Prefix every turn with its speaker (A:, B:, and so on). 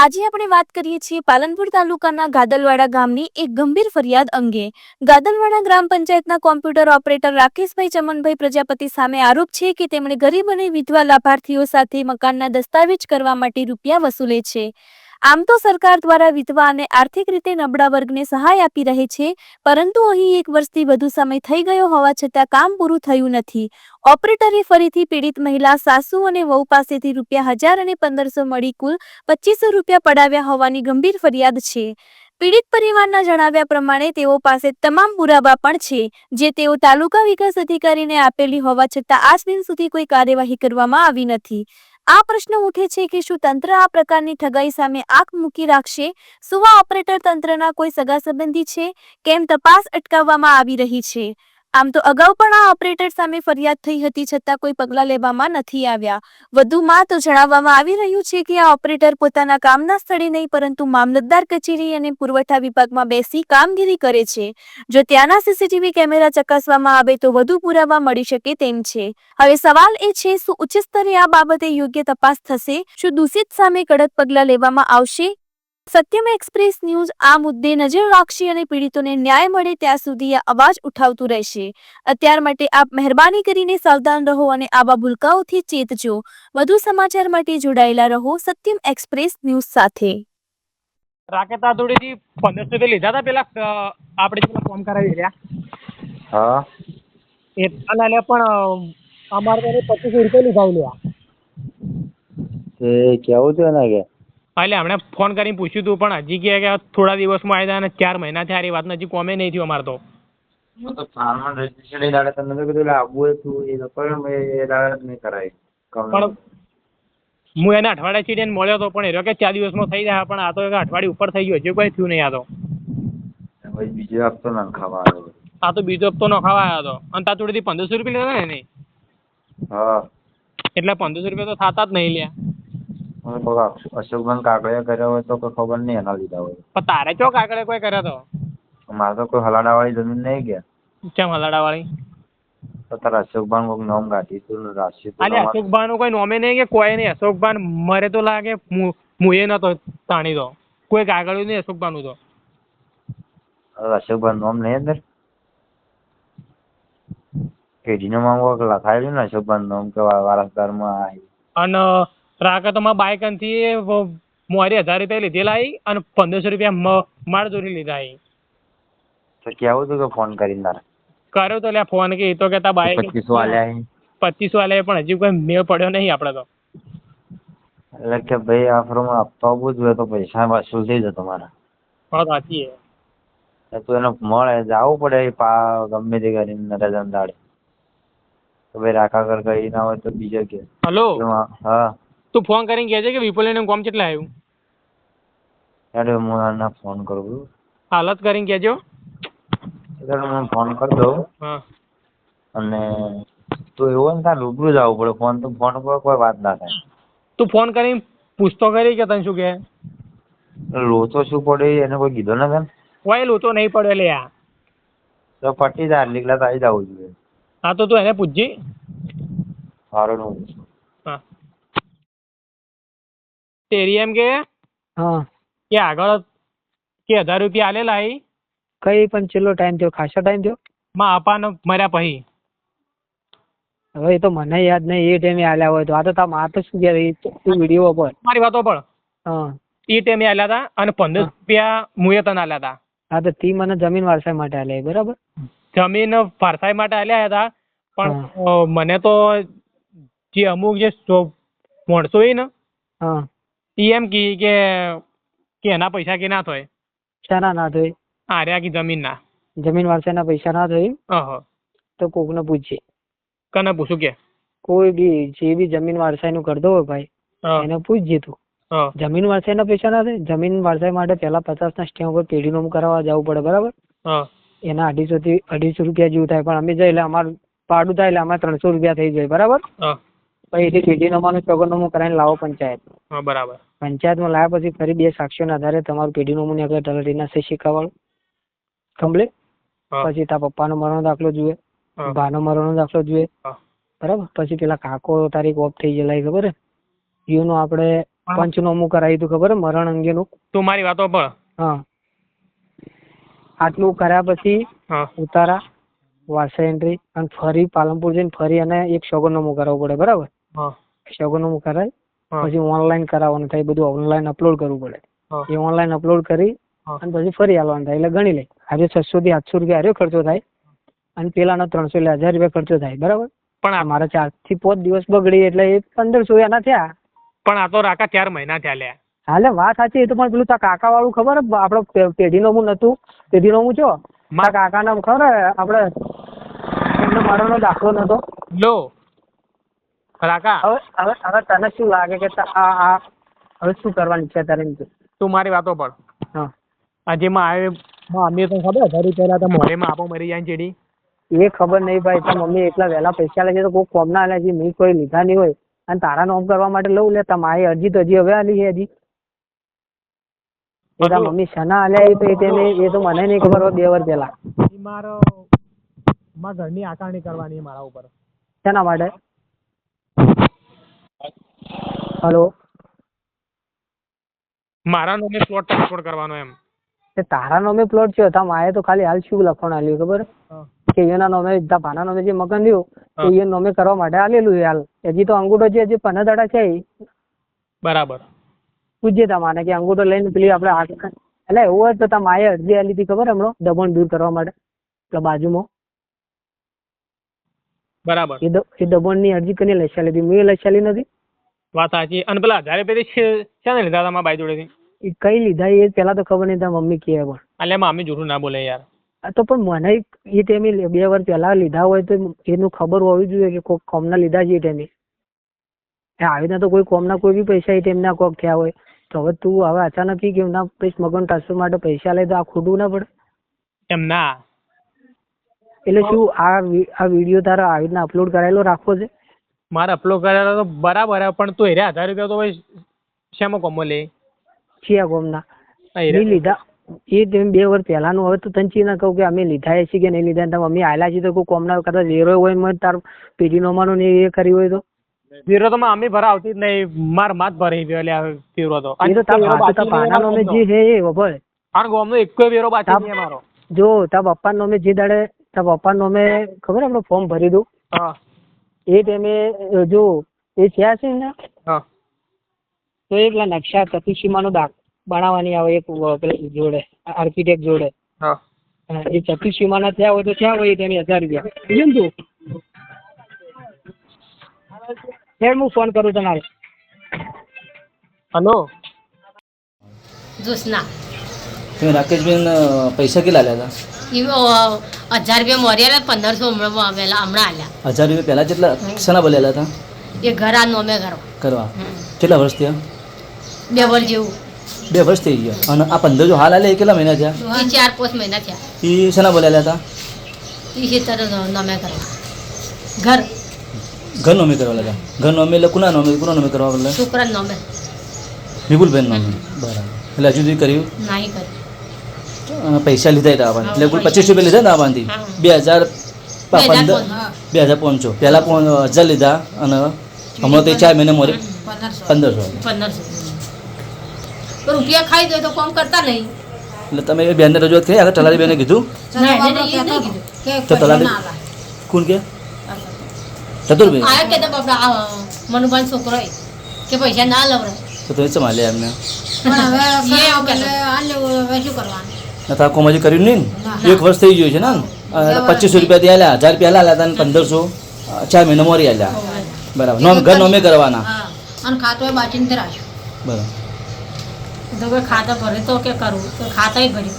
A: આજે આપણે વાત કરીએ છીએ પાલનપુર તાલુકાના ગાદલવાડા ગામની એક ગંભીર ફરિયાદ અંગે. ગાદલવાડા ગ્રામ પંચાયતના કોમ્પ્યુટર ઓપરેટર રાકેશભાઈ ચમનભાઈ પ્રજાપતિ સામે આરોપ છે કે તેમણે ગરીબ અને વિધવા લાભાર્થીઓ સાથે મકાનના દસ્તાવેજ કરવા માટે રૂપિયા વસૂલે છે. આમ તો સરકાર દ્વારા વિધવા અને આર્થિક રીતે નબળા વર્ગને સહાય આપી રહે છે, પરંતુ અહીં એક વર્ષથી વધુ સમય થઈ ગયો હોવા છતાં કામ પૂરું થયું નથી. ઓપરેટરે ફરીથી પીડિત મહિલા સાસુ અને વહુ પાસેથી રૂપિયા હજાર અને પંદરસો મળી કુલ પચીસો રૂપિયા પડાવ્યા હોવાની ગંભીર ફરિયાદ છે. પીડિત પરિવારના જણાવ્યા પ્રમાણે તેઓ પાસે તમામ પુરાવા પણ છે, જે તેઓ તાલુકા વિકાસ અધિકારીને આપેલી હોવા છતાં આજ દિન સુધી કોઈ કાર્યવાહી કરવામાં આવી નથી. આ પ્રશ્ન ઉઠે છે કે શું તંત્ર આ પ્રકારની ઠગાઈ સામે આંખ મૂકી રાખશે? આ ઓપરેટર તંત્રના કોઈ સગા સંબંધી છે? કેમ તપાસ અટકાવવામાં આવી રહી છે? આમ તો અગાઉ પણ આ ઓપરેટર સામે ફરિયાદ થઈ હતી, છતાં કોઈ પગલાં લેવામાં નથી આવ્યા. વધુમાં તો જણાવવામાં આવી રહ્યું છે કે આ ઓપરેટર પોતાના કામના સ્થળે નહીં, પરંતુ મામલતદાર કચેરી અને પુરવઠા વિભાગમાં બેસી કામગીરી કરે છે. જો ત્યાંના સીસીટીવી કેમેરા ચકાસવામાં આવે તો વધુ પુરાવા મળી શકે તેમ છે. હવે સવાલ એ છે, શું ઉચ્ચ સ્તરે આ બાબતે યોગ્ય તપાસ થશે? શું દૂષિત સામે કડક પગલાં લેવામાં આવશે? સત્યમ એક્સપ્રેસ ન્યૂઝ આ મુદ્દે નજર રાખશે અને પીડિતોને ન્યાય મળે ત્યાં સુધી આ અવાજ ઉઠાવતું રહેશે. અત્યાર માટે આપ મહેરબાની કરીને સાવધાન રહો અને આવા ભૂલકાઓથી ચેતજો. વધુ સમાચાર માટે જોડાયેલા રહો સત્યમ એક્સપ્રેસ ન્યૂઝ સાથે.
B: રાકેત જોડેથી પંદરસો રૂપિયા લીધા હતા પેલા આપણે પેલા ફોન કરાવી રહ્યા?
C: હા.
B: એ લે પણ અમારે તો પચીસો રૂપિયા લીધા લ્યા
C: તે કેવું છે ને કે?
B: એટલે હમણે ફોન કરીને પૂછ્યું હતું પણ હજી કહે કે થોડા દિવસમાં આવી જાય અને ચાર મહિના થયા એ વાતનું હજી કોમે નહીં થયું અમારે તો.
C: હું તો ફાર્મર દાડે તમને તો કીધું આવવું હતું એ લોકો એ દાડે નહીં કરાવી
B: પણ હું એને અઠવાડિયા ચીડીને મળ્યો હતો પણ એ કે ચાર દિવસમાં થઈ જાય પણ આ તો એક અઠવાડિયું ઉપર થઈ ગયું હજી કોઈ થયું નહીં આ તો.
C: બીજો હપ્તો નખાવા આવ્યો
B: આ તો બીજો હપ્તો નખાવા આવ્યો હતો અને તાર જોડેથી પંદરસો રૂપિયા લેતા ને? એને
C: હા.
B: એટલે પંદરસો રૂપિયા તો થતા જ નહીં લ્યા.
C: અક્ષ- અશોકભાઈ કાગળિયા કર્યા હોય તો કોઈ ખબર નહીં એના લીધા હોય.
B: પણ તારે ચો કાગળે કોઈ કર્યો તો?
C: મારે તો કોઈ હલાડાવાળી જમીન નહીં ગયા.
B: કેમ હલાડાવાળી?
C: તો તારા અશોકભાઈ કોઈક નામ કાઢી તું ને રાશિ તું
B: અલે અશોકભાઈ નું કોઈ નોમે નહીં કે કોઈ નહીં? અશોકભાઈ મરે તો લાગે મુ- મુએ નતો તાણી તો. કોઈ કાગળિયું નહીં અશોકભાઈ નું તો
C: અશોકભાઈ નામ નહીં અંદર પેઢીનું નામ લખાયેલું ને અશોકભાઈ નામ કે વારસદારમાં આવી.
B: અને રાકે તો મારા બાઈકથી મોરી હજાર રૂપિયા લીધેલા આવી અને પંદરસો રૂપિયા માર જોડી લીધા આવી
C: તો કેવું હતું કે ફોન કરીને તારે?
B: કર્યો તો લ્યા ફોન કે એ તો કેતા બાઈક
C: પચીસો આલ્યા
B: પચીસો પણ હજી કોઈ મેળ પડ્યો નહીં આપણે તો.
C: એટલે કે ભાઈ આ ફોર્મ આપતો આવવું જોઈએ તો પૈસા વસૂલ થઈ જતો મારા.
B: પણ સાચી છે
C: તું એને મળે જવું પડે પા ગમે તે કરીને રજા દાડે. તો ભાઈ રાખા કર કરી ના હોય તો બીજો કે
B: હલો?
C: હા.
B: તું ફોન કરીને કહેજે કે વિપુલ એને કોમ કેટલા આવ્યું?
C: એટલે હું આને ફોન કરું
B: હાલત કરીને કહેજો.
C: એટલે હું ફોન કરી દઉં. અને તો એવું ને તારે રૂબરૂ જવું પડે. ફોન તો ફોન પર કોઈ વાત ના થાય.
B: તું ફોન કરીને પૂછતો કરી કે તને શું કહે?
C: એટલે લોચો શું પડે એને કોઈ કીધો ને તને
B: કોઈ લોચો નહીં પડે લે આ.
C: તો પટી જાય એટલી આવી જવું જોઈએ
B: હા તો તું એને પૂછજી.
C: સારું હું
B: હા. તેરી એમ કે?
D: હા.
B: કે આગળ કે હજાર રૂપિયા આલેલા હી?
D: કઈ પણ છેલ્લો ટાઈમ થયો ખાસો ટાઈમ થયો?
B: માં અપાને મર્યા પછી.
D: હવે એ તો મને યાદ નહીં એ ટાઈમે આલ્યા હોય તો. આ તો તાર માર તો શું ગયા તું વીડિયો પર.
B: મારી વાતો પણ
D: હા.
B: એ ટાઈમે આલ્યા હતા અને પંદર રૂપિયા મુએ તને આલ્યા હતા
D: હા તો તી મને જમીન વારસાઈ માટે આલ્યા બરાબર?
B: જમીન વારસાઈ માટે આલ્યા હતા પણ મને તો જે અમુક જે માણસો હોય ને
D: હા.
B: એમ કી કે કે એના પૈસા કે ના થાય?
D: શાના ના થઈ
B: આર્યા કે જમીનના
D: જમીન વારસાઈના પૈસા ના થોય?
B: અહ.
D: તો કોકને પૂછજે.
B: કને પૂછું કે?
D: કોઈ બી જે બી જમીન વારસાઈનું કરતો હોય ભાઈ એને પૂછજે તું.
B: જમીન
D: જમીન વારસાઈના પૈસા ના થાય? જમીન વારસાઈ માટે પહેલા પચાસના સ્ટેમ ઉપર પેઢીનું કરાવવા જવું પડે બરાબર? એના અઢીસો થી અઢીસો રૂપિયા જેવું થાય પણ અમે જઈએ એટલે અમારું પાડું થાય એટલે અમારે ત્રણસો રૂપિયા થઈ જાય બરાબર? પછી પેઢી નમાનું ચોગરનામું કરાવીને લાવો પંચાયત.
B: હા, બરાબર.
D: પંચાયતમાં લાવ્યા પછી ફરી બે સાક્ષીઓના આધારે તમારું પેઢી નમૂને આગળ તલાટીના સહી શીખાવાળું કમ્પ્લીટ? પછી તારા પપ્પાનો મરણ દાખલો જોઈએ
B: હા,
D: ભાનો મરણો દાખલો જોઈએ બરાબર? પછી પેલા કાકો તારીખ ઓફ થઈ ગયેલા ખબર હે? યુનો આપણે પંચનોમું કરાવ્યું હતું ખબર? મરણ અંગેનું?
B: તું મારી વાતો પણ
D: હા. આટલું કર્યા પછી ઉતારા વારસા એન્ટ્રી અને ફરી પાલનપુર જઈને ફરી અને એક સોગંદનામું કરાવવું પડે બરાબર?
B: હા.
D: કરાય પછી ઓનલાઈન કરાવવાનું થાય બધું ઓનલાઈન અપલોડ કરવું પડે. એ ઓનલાઈન અપલોડ કરી અને પછી ફરી આવવાનું થાય. એટલે ગણી લે. આજે છસો થી આઠસો રૂપિયા હાર્યો ખર્ચો થાય અને પેલાનો ત્રણસો એટલે હજાર રૂપિયા ખર્ચો થાય. બરાબર?
B: પણ
D: મારા ચારથી પાંચ દિવસ બગડી એટલે એ પંદરસો એના થયા.
B: પણ આ તો રાકા ચાર મહિના થયા લ્યા
D: હાલે વાત સાચી. એ તો પણ પેલું તા કાકા વાળું ખબર? આપડે પેઢી હું નતું. પેઢી હું છો?
B: મા-
D: કાકા નામ ખબર? આપડે એમનો મારોનો દાખલો નતો.
B: લો. રાકા
D: હવે હવે હવે તને શું લાગે કે આ આ હવે શું કરવાની ઈચ્છા તારે એમ
B: તું મારી વાતો પર.
D: હા.
B: આજે માં આવે માં અમે તો ખબર હજાર પહેલા તો મોરેમાં આપો મરી જાય ચેડી.
D: એ ખબર નહીં ભાઈ તો મમ્મી એટલા વહેલા પૈસા લે છે તો કોઈ કોમ ના આલ્યા છે મેં કોઈ લીધા નહીં હોય. અને તારા નોમ કરવા માટે લઉં લે તમારી અરજી તો હજી હવે આલી છે હજી. એ તાર મમ્મી શના આલ્યા એ તો એ તેને એ તો મને નહીં ખબર હોય બે વર્ષ પહેલા.
B: મારો મારા ઘરની આકારણી કરવાની મારા ઉપર.
D: શેના માટે? હલો
B: મારા નામે પ્લોટ ટ્રાન્સફર કરવાનો એમ.
D: તે તારા નામે પ્લોટ છે તા માએ તો ખાલી હાલ શું લખવાનું આલ્યું ખબર? કે એના નામે તા ભાના નામે જે મકાન રહ્યું
B: તો
D: એ નામે કરવા માટે આલેલું છે હાલ. હજી તો અંગૂઠો જે હજી પંદર દાડા છે.
B: બરાબર.
D: પૂછજે તા માને કે અંગૂઠો લઈને પેલી આપણે આ એટલે એવું હોય તો તા માએ અરજી આલી હતી ખબર હમણાં દબાણ દૂર કરવા માટે એટલે બાજુમાં.
B: બરાબર.
D: એ એ દબાણની અરજી કોને લસાલી હતી મેં લસાલી નથી.
B: વાત સાચી. અને પેલા હજાર રૂપિયા છે લીધા હતા બાઈ જોડેથી?
D: એ કઈ લીધા એ પેલા તો ખબર નહીં મમ્મી કહે પણ.
B: એટલે એમાં જૂઠું ના બોલે યાર.
D: તો પણ મને એ ટાઈમે બે વાર પહેલા લીધા હોય તો એનું ખબર હોવી જોઈએ કે કોક કોમના લીધા છે એ ટાઈમે. આવી રીતના તો કોઈ કોમના કોઈ બી પૈસા એ ટાઈમના કોક થયા હોય. તો હવે તું હવે અચાનક કેમ ના પૈસા મગન ટ્રાન્સફર માટે પૈસા લે તો આ ખોટું ના પડે.
B: એમ ના.
D: એટલે શું આ આ વીડિયો તારા આવી રીતના અપલોડ કરાયેલો રાખવો છે?
B: મારે અપલોડ કરેલો તો બરાબર હે, પણ તું એરે હજાર રૂપિયા તો ભાઈ શેમાં કોમો લે?
D: છીએ કોમના? નહીં લીધા એ તમે બે વર્ષ પહેલાનું હવે તો તને ચી ના કહું કે અમે લીધા છે કે નહીં લીધા તમે અમે આયેલા છીએ તો કોઈ કોમના કદાચ ઝીરો હોય ને તાર પેઢી નોમાનો ને એ કરી હોય તો?
B: ઝીરો તો અમે ભરા આવતી જ નહીં માર માત ભરી ગયો એટલે ઝીરો તો.
D: એ તો તાર ભાના નામે જે છે એ વભળ
B: આ ગોમનો એકોય વેરો બાકી નહીં મારો
D: જો તાર પપ્પા નામે જે દાડે તાર પપ્પા અમે ખબર આપણે ફોર્મ ભરી દઉં?
B: હા.
D: એ ટાઈમે જો એ થયા છે ને?
B: હા.
D: તો એ પેલા નકશા ચતુર્સીમાનો દાખ બનાવવાની આવે એક પેલા જોડે આર્કિટેક્ટ જોડે.
B: હા.
D: એ ચતુર્સીમાના થયા હોય તો થયા હોય એ ટાઈમે હજાર રૂપિયા. સમજ્યો તું? ફેર હું ફોન કરું તમારે હાલ.
E: જોશના.
F: તમે રાકેશબેન પૈસા કેટલા
E: લેતા હજાર રૂપિયા મોર્યા પંદરસો હમણાં હમણાં આલ્યા.
F: હજાર રૂપિયા પહેલા જેટલા શેના બોલેલા હતા?
E: એ ઘર આ નોમે ઘરો.
F: કરવા કેટલા વર્ષ થયા?
E: બે વર્ષ જેવું.
F: બે વર્ષ થઈ ગયા. અને આ પંદર જો હાલ આલે એ કેટલા મહિના થયા?
E: એ ચાર પાંચ મહિના થયા.
F: એ શેના બોલેલા હતા?
E: એ ખેતર નોમે કરવા ઘર.
F: ઘર નોમે કરવા લાગ્યા. ઘર નોમે એટલે કુના નોમે કુના નોમે કરવા એટલે
E: છોકરા નોમે
F: વિપુલબેન નોમે બરાબર. એટલે હજુ સુધી કર્યું?
E: નહીં કર્યું.
F: પૈસા લીધા હતા એટલે કુલ પચીસ રૂપિયા લીધા હતા આપણથી બે હજાર
E: બે હજાર
F: પંદર. બે હજાર પાંચસો પહેલાં હજાર લીધા અને હમણાં તો ચાર મહિને મોરે પંદરસો.
E: રૂપિયા ખાઈ દે તો કોમ કરતા નહીં.
F: એટલે તમે એ બેનને રજૂઆત કરી આગળ તલારી બેને કીધું?
E: ના,
F: તો તલારી કોણ કે? ચતુરભાઈ
E: આયા કે તો બાપડા મનુભાઈ છોકરો કે પૈસા ના લવડે
F: તો તમે ચમ આલ્યા એમને.
E: પણ હવે કહેતો. હવે શું કરવાનું?
F: ના તો આ કોમ હજી કર્યું નહીં ને? એક વર્ષ થઈ ગયું છે ને પચીસો રૂપિયા ત્યાં આલ્યા હજાર રૂપિયા આલ્યા હતા ને પંદરસો. ચાર મહિના મોરી આલ્યા. બરાબર. નોમ ઘર નોમે કરવાના.
E: અને ખાતો રાખ્યું
F: બરાબર.
E: ખાતા ભરે તો કે કરવું ખાતા ભર્યું